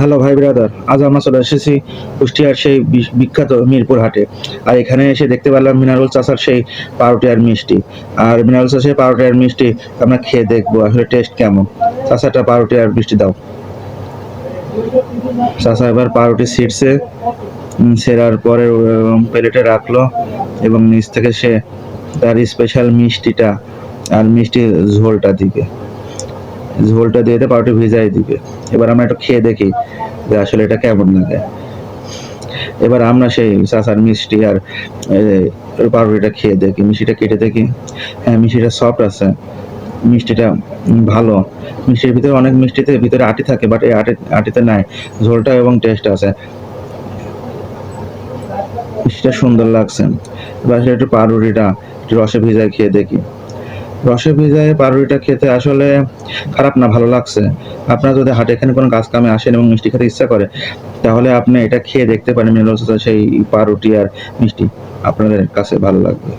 Hello ভাই brother, আজ আমরা চলে এসেছি কুষ্টিয়ার সেই বিখ্যাত মিরপুর হাটে। আর এখানে এসে দেখতে পেলাম মিনারুল চাষার সেই পাউরুটি আর মিষ্টি। আর মিনারুল চাষের পাউরুটি আর মিষ্টি আমরা খেয়ে দেখব, আসলে টেস্ট কেমন? চাষাটা পাউরুটি আর মিষ্টি দাও। চাষা এবার পাউরুটি ছিটছে ছেঁড়ার পরে প্লেটে রাখল এবং নিচ থেকে সে তার স্পেশাল মিষ্টিটা আর মিষ্টি ঝোলটা দিবে। ঝোলটা দিয়ে দিয়ে পাউরুটি ভিজাই দিবে। এবার আমরা একটু খেয়ে দেখি যে আসলে এটা কেমন লাগে। এবার আমরা সেই চাচার মিষ্টি আর পাউরুটিটা খেয়ে দেখি। মিষ্টিটা কেটে দেখি। হ্যাঁ মিষ্টিটা সফট আছে। মিষ্টিটা ভালো। মিষ্টির ভিতরে অনেক মিষ্টিতে ভিতরে আটি থাকে বাট এই আটি, আটিতে নাই। ঝোলটা এবং টেস্ট আছে। মিষ্টিটা সুন্দর লাগছে। এবার আসলে একটু পাউরুটিটা, একটু রসে ভিজায় খেয়ে দেখি। রসে ভিজায় পারুরিটা খেতে আসলে খারাপ না, ভালো লাগছে। আপনার যদি হাটে এখানে কোনো কাজ কামে আসেন এবং মিষ্টি খেতে ইচ্ছা করে, তাহলে আপনি এটা খেয়ে দেখতে পারেন সেই পাউরুটি আর মিষ্টি। আপনাদের কাছে ভালো লাগবে।